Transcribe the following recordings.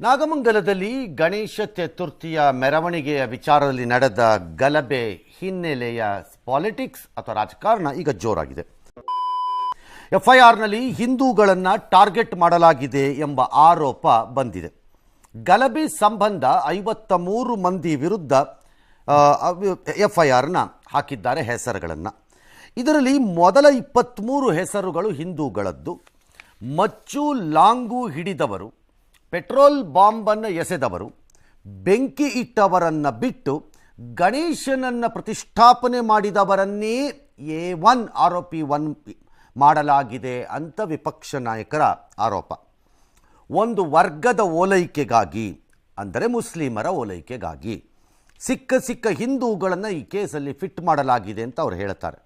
ನಾಗಮಂಗಲದಲ್ಲಿ ಗಣೇಶ ಚತುರ್ಥಿಯ ಮೆರವಣಿಗೆಯ ವಿಚಾರದಲ್ಲಿ ನಡೆದ ಗಲಭೆ ಹಿನ್ನೆಲೆಯ ಪಾಲಿಟಿಕ್ಸ್ ಅಥವಾ ರಾಜಕಾರಣ ಈಗ ಜೋರಾಗಿದೆ. ಎಫ್ಐಆರ್ನಲ್ಲಿ ಹಿಂದೂಗಳನ್ನು ಟಾರ್ಗೆಟ್ ಮಾಡಲಾಗಿದೆ ಎಂಬ ಆರೋಪ ಬಂದಿದೆ. ಗಲಭೆ ಸಂಬಂಧ ಐವತ್ತ ಮೂರು ಮಂದಿ ವಿರುದ್ಧ ಎಫ್ಐಆರ್ನ ಹಾಕಿದ್ದಾರೆ ಹೆಸರುಗಳನ್ನು. ಇದರಲ್ಲಿ ಮೊದಲ ಇಪ್ಪತ್ತ್ಮೂರು ಹೆಸರುಗಳು ಹಿಂದೂಗಳದ್ದು. ಮಚ್ಚು ಲಾಂಗು ಹಿಡಿದವರು ಪೆಟ್ರೋಲ್ ಬಾಂಬನ್ನು ಎಸೆದವರು, ಬೆಂಕಿ ಇಟ್ಟವರನ್ನು ಬಿಟ್ಟು ಗಣೇಶನನ್ನು ಪ್ರತಿಷ್ಠಾಪನೆ ಮಾಡಿದವರನ್ನೇ ಎ ಒನ್ ಆರೋಪಿ ಒನ್ ಮಾಡಲಾಗಿದೆ ಅಂತ ವಿಪಕ್ಷ ನಾಯಕರ ಆರೋಪ. ಒಂದು ವರ್ಗದ ಓಲೈಕೆಗಾಗಿ, ಅಂದರೆ ಮುಸ್ಲಿಮರ ಓಲೈಕೆಗಾಗಿ ಸಿಕ್ಕ ಸಿಕ್ಕ ಹಿಂದೂಗಳನ್ನು ಈ ಕೇಸಲ್ಲಿ ಫಿಟ್ ಮಾಡಲಾಗಿದೆ ಅಂತ ಅವರು ಹೇಳ್ತಾರೆ.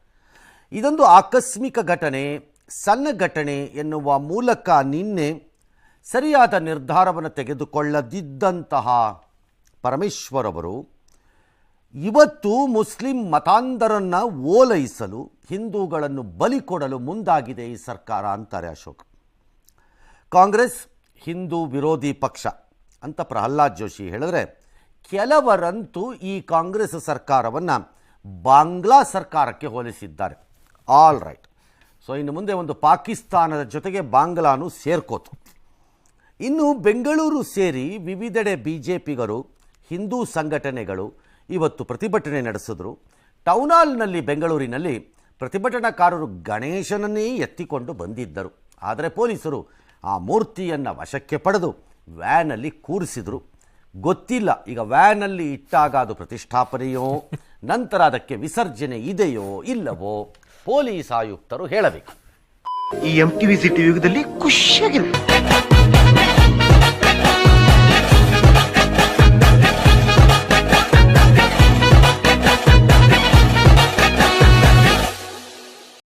ಇದೊಂದು ಆಕಸ್ಮಿಕ ಘಟನೆ, ಸಣ್ಣ ಘಟನೆ ಎನ್ನುವ ಮೂಲಕ ನಿನ್ನೆ ಸರಿಯಾದ ನಿರ್ಧಾರವನ್ನು ತೆಗೆದುಕೊಳ್ಳದಿದ್ದಂತಹ ಪರಮೇಶ್ವರವರು ಇವತ್ತು ಮುಸ್ಲಿಂ ಮತಾಂಧರನ್ನು ಓಲೈಸಲು, ಹಿಂದೂಗಳನ್ನು ಬಲಿ ಕೊಡಲು ಮುಂದಾಗಿದೆ ಈ ಸರ್ಕಾರ ಅಂತಾರೆ ಅಶೋಕ್. ಕಾಂಗ್ರೆಸ್, ಹಿಂದೂ ವಿರೋಧಿ ಪಕ್ಷ ಅಂತ ಪ್ರಹ್ಲಾದ್ ಜೋಶಿ ಹೇಳಿದ್ರೆ, ಕೆಲವರಂತೂ ಈ ಕಾಂಗ್ರೆಸ್ ಸರ್ಕಾರವನ್ನು ಬಾಂಗ್ಲಾ ಸರ್ಕಾರಕ್ಕೆ ಹೋಲಿಸಿದ್ದಾರೆ. ಆಲ್ ರೈಟ್ ಸೊ ಇನ್ನು ಮುಂದೆ ಒಂದು ಪಾಕಿಸ್ತಾನದ ಜೊತೆಗೆ ಬಾಂಗ್ಲಾನು ಸೇರ್ಕೋತು. ಇನ್ನು ಬೆಂಗಳೂರು ಸೇರಿ ವಿವಿಧೆಡೆ ಬಿ ಜೆ ಪಿಗರು ಹಿಂದೂ ಸಂಘಟನೆಗಳು ಇವತ್ತು ಪ್ರತಿಭಟನೆ ನಡೆಸಿದ್ರು. ಟೌನ್ ಹಾಲ್ನಲ್ಲಿ ಬೆಂಗಳೂರಿನಲ್ಲಿ ಪ್ರತಿಭಟನಾಕಾರರು ಗಣೇಶನನ್ನೇ ಎತ್ತಿಕೊಂಡು ಬಂದಿದ್ದರು. ಆದರೆ ಪೊಲೀಸರು ಆ ಮೂರ್ತಿಯನ್ನು ವಶಕ್ಕೆ ಪಡೆದು ವ್ಯಾನಲ್ಲಿ ಕೂರಿಸಿದರು. ಗೊತ್ತಿಲ್ಲ, ಈಗ ವ್ಯಾನಲ್ಲಿ ಇಟ್ಟಾಗ ಅದು ಪ್ರತಿಷ್ಠಾಪನೆಯೋ, ನಂತರ ಅದಕ್ಕೆ ವಿಸರ್ಜನೆ ಇದೆಯೋ ಇಲ್ಲವೋ ಪೊಲೀಸ್ ಆಯುಕ್ತರು ಹೇಳಬೇಕು. ಈ ಎಂ ಟಿವಿ ಸಿಟಿ ಯುಗದಲ್ಲಿ ಖುಷಿಯಾಗಿರುತ್ತೆ